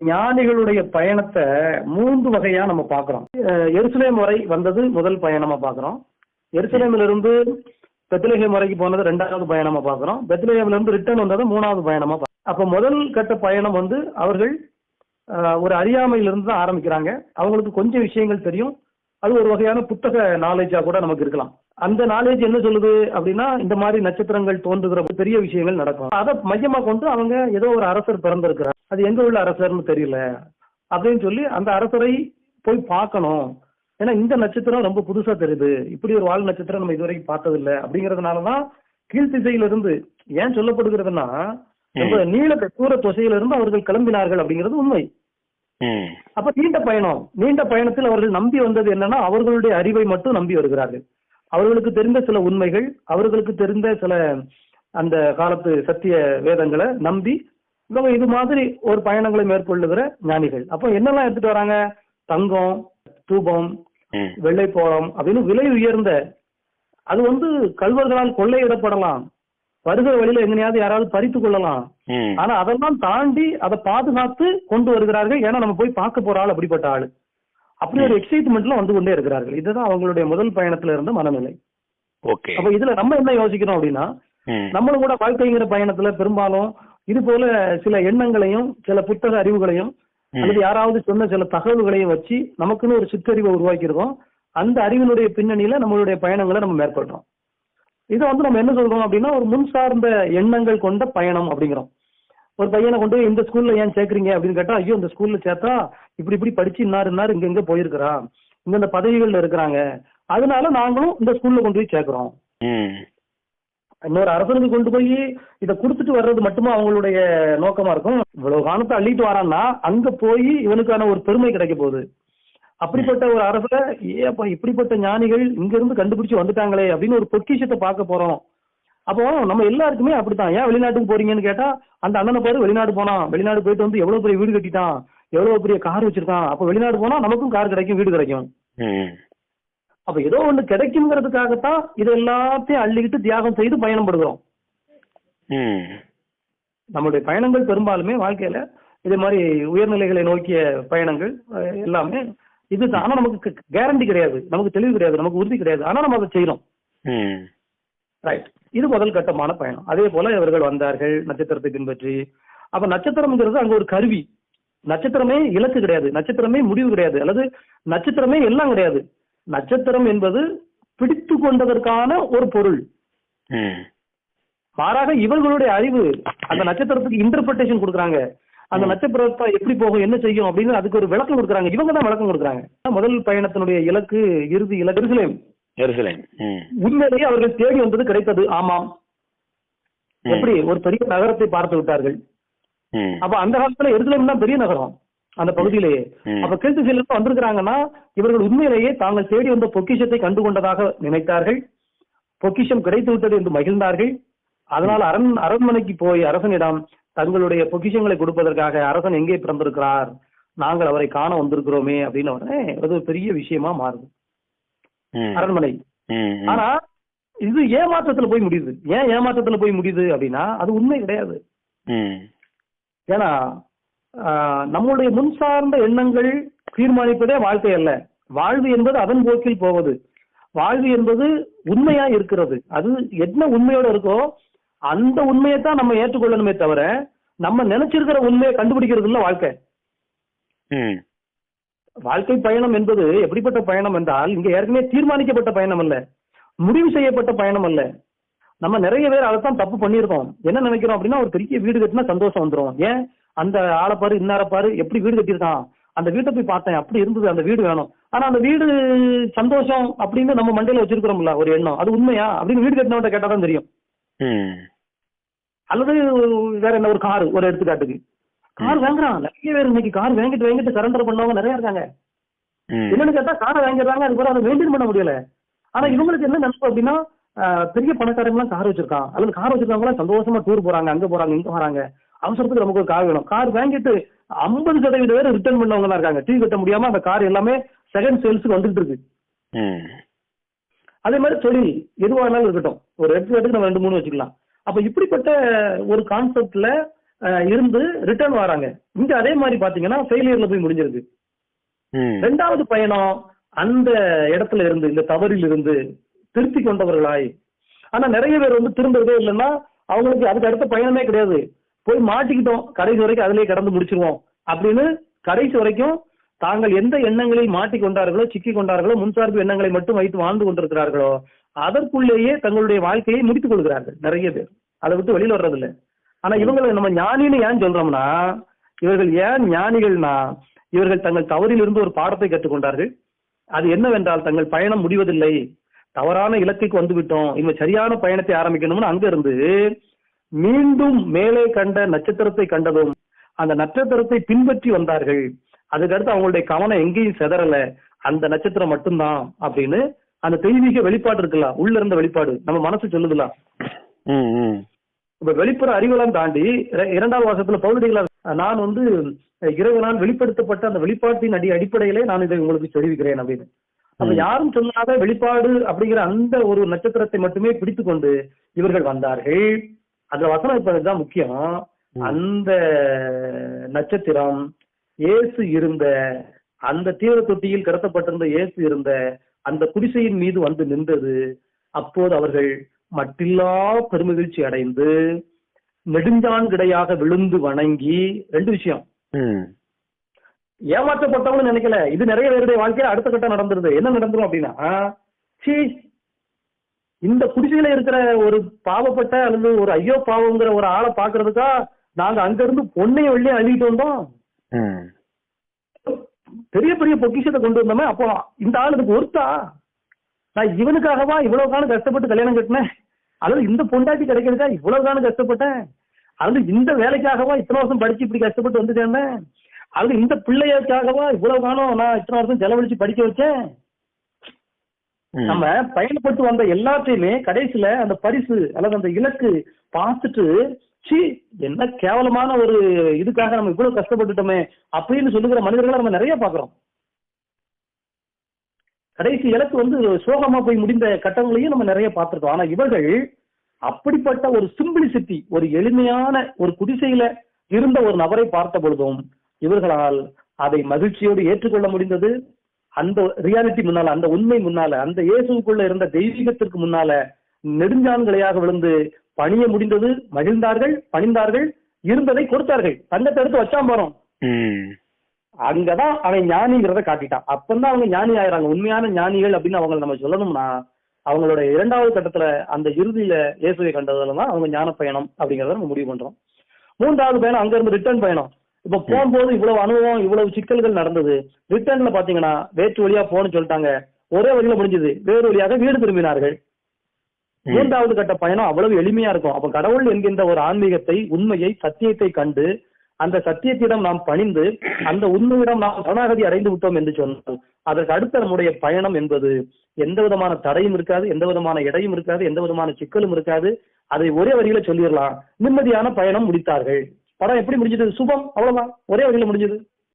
ஞானிகளுடைய பயணத்தை மூன்று வகையா நம்ம பாக்குறோம் எருசலேம் வரை வந்தது முதல் பயணமா பாக்குறோம் எருசலேம்ல இருந்து பெத்லஹேம் வரைக்கும் போனது ரெண்டாவது பயணமா பாக்குறோம் பெத்லஹேம்ல இருந்து ரிட்டர்ன் வந்தது மூணாவது பயணமா பாக்குறோம். அப்ப முதல் கட்ட பயணம் வந்து அவர்கள் ஒரு அறியாமையிலிருந்து தான் ஆரம்பிக்கிறாங்க. அவங்களுக்கு கொஞ்சம் விஷயங்கள் தெரியும். அது ஒரு வகையான புத்தக நாலேஜா கூட நமக்கு இருக்கலாம். அந்த நாலேஜ் என்ன சொல்லுது அப்படின்னா இந்த மாதிரி நட்சத்திரங்கள் தோன்றுகிற பெரிய விஷயங்கள் நடக்கும். அதை மையமா கொண்டு அவங்க ஏதோ ஒரு அரசர் பிறந்திருக்கிறார். அது எங்க உள்ள அரசர்னு தெரியல. அப்படின்னு சொல்லி அந்த அரசரை போய் பார்க்கணும். ஏன்னா இந்த நட்சத்திரம் ரொம்ப புதுசா தெரியுது. இப்படி ஒரு வால் நட்சத்திரம் நம்ம இதுவரைக்கும் பார்த்ததில்ல. அப்படிங்கறதுனாலதான் கீழ்த்திசையில இருந்து ஏன் சொல்லப்படுகிறதுனா ரொம்ப நீள தூர தொசையில இருந்து அவர்கள் கிளம்பினார்கள் அப்படிங்கிறது உண்மை. அப்ப நீண்ட பயணம். நீண்ட பயணத்தில் அவர்கள் நம்பி வந்தது என்னன்னா அவர்களுடைய அறிவை மட்டும் நம்பி வருகிறார்கள். அவர்களுக்கு தெரிந்த சில உண்மைகள் அவர்களுக்கு தெரிந்த சில அந்த காலத்து சத்திய வேதங்களை நம்பி இவங்க இது மாதிரி ஒரு பயணங்களை மேற்கொள்ளுகிற ஞானிகள். அப்போ என்னெல்லாம் எடுத்துட்டு வராங்க? தங்கம் தூபம் ம். வெள்ளைப்போளம் அப்படின்னு விலை உயர்ந்த அது வந்து கல்வர்களால் கொள்ளையிடப்படலாம். வருகிற வழியில எங்கனையாவது யாராவது பறித்து கொள்ளலாம். ஆனா அதெல்லாம் தாண்டி அதை பாதுகாத்து கொண்டு வருகிறார்கள். ஏன்னா நம்ம போய் பார்க்க போற ஆள் அப்படிப்பட்ட ஆளு. அப்படி ஒரு எக்ஸைட்மெண்ட்ல வந்து கொண்டே இருக்கிறார்கள். இதுதான் அவங்களுடைய முதல் பயணத்துல இருந்த மனநிலை. ஓகே. அப்ப இதுல நம்ம என்ன யோசிக்கிறோம் அப்படின்னா நம்மளும் கூட வாழ்க்கைங்கிற பயணத்துல பெரும்பாலும் இது போல சில எண்ணங்களையும் சில புத்தக அறிவுகளையும் அல்லது யாராவது சொன்ன சில தகவல்களையும் வச்சு நமக்குன்னு ஒரு சிற்றறிவை உருவாக்கியிருக்கோம். அந்த அறிவினுடைய பின்னணியில நம்மளுடைய பயணங்களை நம்ம மேற்கொள்றோம். இதை வந்து நம்ம என்ன சொல்றோம் அப்படின்னா ஒரு முன் சார்ந்த எண்ணங்கள் கொண்ட பயணம் அப்படிங்கிறோம். ஒரு பையனை கொண்டு போய் இந்த ஸ்கூல்ல ஏன் சேர்க்கறீங்க? அப்படின்னு கேட்டா ஐயோ இந்த ஸ்கூல்ல சேர்த்தா இப்படி இப்படி படிச்சு இன்னார் இன்னார் இங்க இங்க போயிருக்கிறான். இந்த பதவிகள்ல இருக்கிறாங்க. அதனால நாங்களும் இந்த ஸ்கூல்ல கொண்டு போய் சேர்க்கிறோம். இன்னொரு அரசனுக்கு கொண்டு போய் இதை கொடுத்துட்டு வர்றது மட்டுமா அவங்களுடைய நோக்கமா இருக்கும்? இவ்வளவு காலத்தை அள்ளிட்டு வரான்னா அங்க போய் இவனுக்கான ஒரு பெருமை கிடைக்க போகுது. அப்படிப்பட்ட ஒரு அரசுல ஏப்பா இப்படிப்பட்ட ஞானிகள் இங்க இருந்து கண்டுபிடிச்சு வந்துட்டாங்களே அப்படின்னு ஒரு பொக்கிஷத்தை பார்க்க போறோம். அப்போ நம்ம எல்லாருக்குமே அப்படித்தான். ஏன் வெளிநாட்டுக்கு போறீங்கன்னு கேட்டா அந்த அண்ணனை பாரு வெளிநாடு போனான். வெளிநாடு போயிட்டு வந்து எவ்வளவு பெரிய வீடு கட்டிட்டான். எவ்வளவு பெரிய கார் வச்சிருக்கான். அப்ப வெளிநாடு போனா நமக்கும் கார் கிடைக்கும் வீடு கிடைக்கும். அப்ப ஏதோ ஒண்ணு கிடைக்குங்கிறதுக்காகத்தான் இது எல்லாத்தையும் அள்ளிக்கிட்டு தியாகம் செய்து பயணம் படுகிறோம் ம். நம்மளுடைய பயணங்கள் பெரும்பாலுமே வாழ்க்கையில இதே மாதிரி உயர்நிலைகளை நோக்கிய பயணங்கள் எல்லாமே இது ஆனா நமக்கு கேரண்டி கிடையாது. நமக்கு தெளிவு கிடையாது. நமக்கு உறுதி கிடையாது. ஆனா நம்ம அதை செய்யறோம் ரைட் இது முதல் கட்டமான பயணம். அதே போல இவர்கள் வந்தார்கள் நட்சத்திரத்தை பின்பற்றி. அப்ப நட்சத்திரம்ங்கிறது அங்க ஒரு கருவி. நட்சத்திரமே இலக்கு கிடையாது. நட்சத்திரமே முடிவு கிடையாது. அல்லது நட்சத்திரமே எல்லாம் கிடையாது. நட்சத்திரம் என்பது பிடித்து கொண்டதற்கான ஒரு பொருள். மாறாக இவர்களுடைய அறிவு அந்த நட்சத்திரத்துக்கு இன்டர்பிரேஷன் கொடுக்குறாங்க. அந்த நட்சத்திரத்தை எப்படி போகும் என்ன செய்யும் அப்படின்னு அதுக்கு ஒரு விளக்கம் கொடுக்குறாங்க. இவங்க தான் விளக்கம் கொடுக்குறாங்க. முதல் பயணத்தினுடைய இலக்கு இறுதி இலக்கு எருசலேம். எருசலேம். உண்மையிலேயே அவர்கள் தேடி வந்தது கிடைத்தது ஆமாம். எப்படி? ஒரு பெரிய நகரத்தை பார்த்து விட்டார்கள். அப்ப அந்த காலத்துல எருசலேம் தான் பெரிய நகரம். அந்த பகுதியிலேயே. அப்ப கீழ்த்திசையில இருந்து வந்திருக்கிறாங்கன்னா இவர்கள் உண்மையிலேயே தாங்கள் தேடி வந்த பொக்கிஷத்தை கண்டு கொண்டதாக நினைத்தார்கள். பொக்கிஷம் கிடைத்து விட்டது என்று மகிழ்ந்தார்கள். அதனால் அரண் அரண்மனைக்கு போய் அரசனிடம் தங்களுடைய பொக்கிஷங்களை கொடுப்பதற்காக அரசன் எங்கே பிறந்திருக்கிறார்? நாங்கள் அவரை காண வந்திருக்கிறோமே அப்படின்னு உடனே அது ஒரு பெரிய விஷயமா மாறுது. அரண்மனை. ஆனா இது ஏமாற்றத்துல போய் முடியுது. ஏன் ஏமாற்றத்துல போய் முடியுது அப்படின்னா அது உண்மை கிடையாது. ஏன்னா நம்முடைய முன் சார்ந்த எண்ணங்கள் தீர்மானிப்பதே வாழ்க்கை அல்ல. வாழ்வு என்பது அதன் போக்கில் போவது. வாழ்வு என்பது உண்மையா இருக்கிறது. அது என்ன உண்மையோட இருக்கோ அந்த உண்மையை தான் நம்ம ஏற்றுக்கொள்ளணுமே தவிர நம்ம நினைச்சிருக்கிற உண்மையை கண்டுபிடிக்கிறது இல்ல வாழ்க்கை. வாழ்க்கை பயணம் என்பது எப்படிப்பட்ட பயணம் என்றால் இங்க ஏற்கனவே தீர்மானிக்கப்பட்ட பயணம் அல்ல. முடிவு செய்யப்பட்ட பயணம் அல்ல. நம்ம நிறைய பேர் அதைத்தான் தப்பு பண்ணியிருக்கோம். என்ன நினைக்கிறோம் அப்படின்னா ஒரு பெரிய வீடு கட்டினா சந்தோஷம் வந்துரும். ஏன்? அந்த ஆளை பாரு இன்னார பாரு எப்படி வீடு கட்டியிருக்கான்? அந்த வீட்டை போய் பார்த்தேன் அப்படி இருந்தது அந்த வீடு வேணும். ஆனா அந்த வீடு சந்தோஷம் அப்படின்னு நம்ம மண்டையில வச்சிருக்கிறோம்ல ஒரு எண்ணம். அது உண்மையா? அப்படின்னு வீடு கட்டினவன்ட்ட கேட்டா தான் தெரியும் அல்லது வேற என்ன ஒரு கார் ஒரு எடுத்துக்காட்டுக்கு. கார் வாங்குறான். நிறைய பேர் இன்னைக்கு கார் வாங்கிட்டு வாங்கிட்டு சரண்டர் பண்ணவங்க நிறைய இருக்காங்க. என்னன்னு கேட்டா காரை வாங்கிடுறாங்க அதுக்கு அதை மெயின்டைன் பண்ண முடியல. ஆனா இவங்களுக்கு என்ன நினைப்பு அப்படின்னா பெரிய பணக்காரங்க எல்லாம் கார் வச்சிருக்கான். அல்லது கார் வச்சிருக்கவங்க எல்லாம் சந்தோஷமா டூர் போறாங்க அங்க போறாங்க இங்க வராங்க. அவசரத்துக்கு நமக்கு ஒரு கார் வேணும். கார் வாங்கிட்டு ஐம்பது சதவீத பேர் ரிட்டர்ன் பண்ணவங்க தான் இருக்காங்க. டீ கட்ட முடியாம அந்த கார் எல்லாமே செகண்ட் சேல்ஸுக்கு வந்துட்டு இருக்கு. அதே மாதிரி தொழில் எதுவா வேணாலும் இருக்கட்டும். ஒரு எடுத்துக்காட்டுக்கு நம்ம ரெண்டு மூணு வச்சுக்கலாம். அப்ப இப்படிப்பட்ட ஒரு கான்செப்ட்ல இருந்து ரிட்டர்ன் வராங்க. இங்க அதே மாதிரி பாத்தீங்கன்னா ஃபெயிலியர்ல போய் முடிஞ்சிருக்கு. ரெண்டாவது பயணம் அந்த இடத்துல இருந்து இந்த தவறில் இருந்து திருத்தி கொண்டவர்களாய். ஆனா நிறைய பேர் வந்து திரும்புறதே இல்லைன்னா அவங்களுக்கு அதுக்கு அடுத்த பயணமே கிடையாது. போய் மாட்டிக்கிட்டோம். கடைசி வரைக்கும் அதிலேயே கடந்து முடிச்சிருவோம். அப்படின்னு கடைசி வரைக்கும் தாங்கள் எந்த எண்ணங்களில் மாட்டிக்கொண்டார்களோ சிக்கி கொண்டார்களோ முன்சார்பு எண்ணங்களை மட்டும் வைத்து வாழ்ந்து கொண்டிருக்கிறார்களோ அதற்குள்ளேயே தங்களுடைய வாழ்க்கையை முடித்துக் கொள்கிறார்கள் நிறைய பேர். அதை விட்டு வெளியில வர்றதில்லை. ஆனா இவங்களை நம்ம ஞானின்னு ஏன் சொல்றோம்னா இவர்கள் ஏன் ஞானிகள்னா இவர்கள் தங்கள் தவறில் இருந்து ஒரு பாடத்தை கற்றுக்கொண்டார்கள். அது என்னவென்றால் தங்கள் பயணம் முடிவதில்லை. தவறான இலக்குக்கு வந்து விட்டோம் இவங்க சரியான பயணத்தை ஆரம்பிக்கணும்னு அங்க இருந்து மீண்டும் மேலே கண்ட நட்சத்திரத்தை கண்டதும் அந்த நட்சத்திரத்தை பின்பற்றி வந்தார்கள். அதுக்கடுத்து அவங்களுடைய கவனம் எங்கேயும் செதறல. அந்த நட்சத்திரம் மட்டும்தான் அப்படின்னு அந்த தெய்வீக வெளிப்பாடு இருக்குல்ல உள்ள இருந்த வெளிப்பாடு நம்ம மனசு சொல்லுதுல இப்ப வெளிப்புற அறிவெல்லாம் தாண்டி இர- இரண்டாவது வாசத்துல பௌதிகளார் நான் வந்து இறைவனால் வெளிப்படுத்தப்பட்ட அந்த வெளிப்பாட்டின் அடி அடிப்படையிலே நான் இதை உங்களுக்கு தெரிவிக்கிறேன் அப்படின்னு. அப்ப. யாரும் சொல்லாத வெளிப்பாடு அப்படிங்கிற அந்த ஒரு நட்சத்திரத்தை மட்டுமே பிடித்துக் கொண்டு இவர்கள் வந்தார்கள். அந்த வசனம் இப்ப இதுதான் முக்கியம். அந்த நட்சத்திரம் இயேசு இருந்த அந்த தீவிர தொட்டியில் கிடத்தப்பட்டிருந்த இயேசு இருந்த அந்த குடிசையின் மீது வந்து நின்றது. அப்போது அவர்கள் மட்டில்லா பெருமகிழ்ச்சி அடைந்து நெடுஞ்சான் கிடையாக விழுந்து வணங்கி ரெண்டு விஷயம். ஏமாற்றப்பட்டவங்க நினைக்கல. இது நிறைய பேருடைய வாழ்க்கையில அடுத்த கட்டம் நடந்துருது என்ன நடந்துரும் அப்படின்னா சீ இந்த குடிசையில இருக்கிற ஒரு பாவப்பட்ட அல்லது ஒரு ஐயோ பாவங்கிற ஒரு ஆளை பாக்குறதுக்கா நாங்க அங்க இருந்து பொண்ணையும் வெள்ளையும் அள்ளிட்டு வந்தோம் பெரிய பெரிய பொக்கிஷத்தை கொண்டு வந்தோமே அப்போ இந்த ஆள் இதுக்கு ஒருத்தா? நான் இவனுக்காகவா இவ்வளவு காலம் கஷ்டப்பட்டு கல்யாணம் கட்டினேன்? அல்லது இந்த பொண்டாட்டி கிடைக்கிறதுக்கா இவ்வளவு காலம் கஷ்டப்பட்டேன்? அல்லது இந்த வேலைக்காகவா இத்தனை வருஷம் படிச்சு இப்படி கஷ்டப்பட்டு வந்து சேர்ந்தேன் அல்லது இந்த பிள்ளையக்காகவா இவ்வளவு காலம் நான் இத்தனை வருஷம் செலவழிச்சு படிக்க வச்சேன். நம்ம பயணப்பட்டு வந்த எல்லாத்தையுமே கடைசியில அந்த பரிசு அல்லது அந்த இலக்கு பார்த்துட்டு சி என்ன கேவலமான ஒரு இதுக்காக நம்ம இவ்வளவு கஷ்டப்பட்டுட்டோமே அப்படின்னு சொல்லுகிற மனிதர்களை நம்ம நிறைய பாக்குறோம் கடைசி இலக்கு வந்து சோகமா போய் முடிந்த கட்டங்களையும் நம்ம நிறைய பார்த்திருக்கோம். ஆனா இவர்கள் அப்படிப்பட்ட ஒரு சிம்பிளிசிட்டி ஒரு எளிமையான ஒரு குடிசையில இருந்த ஒரு நபரை பார்த்த பொழுதும் இவர்களால் அதை மகிழ்ச்சியோடு ஏற்றுக்கொள்ள முடிந்தது. அந்த ரியாலிட்டி முன்னால அந்த உண்மை முன்னால அந்த இயேசுக்குள்ள இருந்த தெய்வீகத்திற்கு முன்னால நெடுஞ்சான்களையாக விழுந்து பணிய முடிந்தது மகிழ்ந்தார்கள் பணிந்தார்கள் இருந்ததை கொடுத்தார்கள். தங்கத்தை எடுத்து வச்சான் போறோம் அங்கதான் அவன் ஞானிங்கிறத காட்டிட்டான். அப்பதான் அவங்க ஞானி ஆயிராங்க உண்மையான ஞானிகள் அப்படின்னு அவங்களை நம்ம சொல்லணும்னா அவங்களோட இரண்டாவது கட்டத்துல அந்த இறுதியில இயேசுவை கண்டதுல தான் அவங்க ஞான பயணம் அப்படிங்கறத நம்ம முடிவு பண்றோம். மூன்றாவது பயணம் அங்க இருந்து ரிட்டர்ன் பயணம். இப்ப போகும்போது இவ்வளவு அனுபவம் இவ்வளவு சிக்கல்கள் நடந்தது. ரிட்டர்ன்ல பாத்தீங்கன்னா வேற்று வழியா போன்னு சொல்லிட்டாங்க. ஒரே வழியில முடிஞ்சது. வேறு வழியாக வீடு திரும்பினார்கள். மூன்றாவது கட்ட பயணம் அவ்வளவு எளிமையா இருக்கும். அப்ப கடவுள் என்கின்ற ஒரு ஆன்மீகத்தை உண்மையை சத்தியத்தை கண்டு அந்த சத்தியத்திடம் நாம் பணிந்து அந்த உண்மையிடம் நாம் சரணாகதி அடைந்து விட்டோம் என்று சொன்னால் அதற்கு அடுத்த நம்முடைய பயணம் என்பது எந்த விதமான தடையும் இருக்காது எந்த விதமான எடையும் இருக்காது எந்த விதமான சிக்கலும் இருக்காது. அதை ஒரே வரியில சொல்லிடலாம். நிம்மதியான பயணம் முடித்தார்கள். படம் எப்படி முடிஞ்சது? சுபம் அவ்வளவுதான். ஒரே வகையில முடிஞ்சது.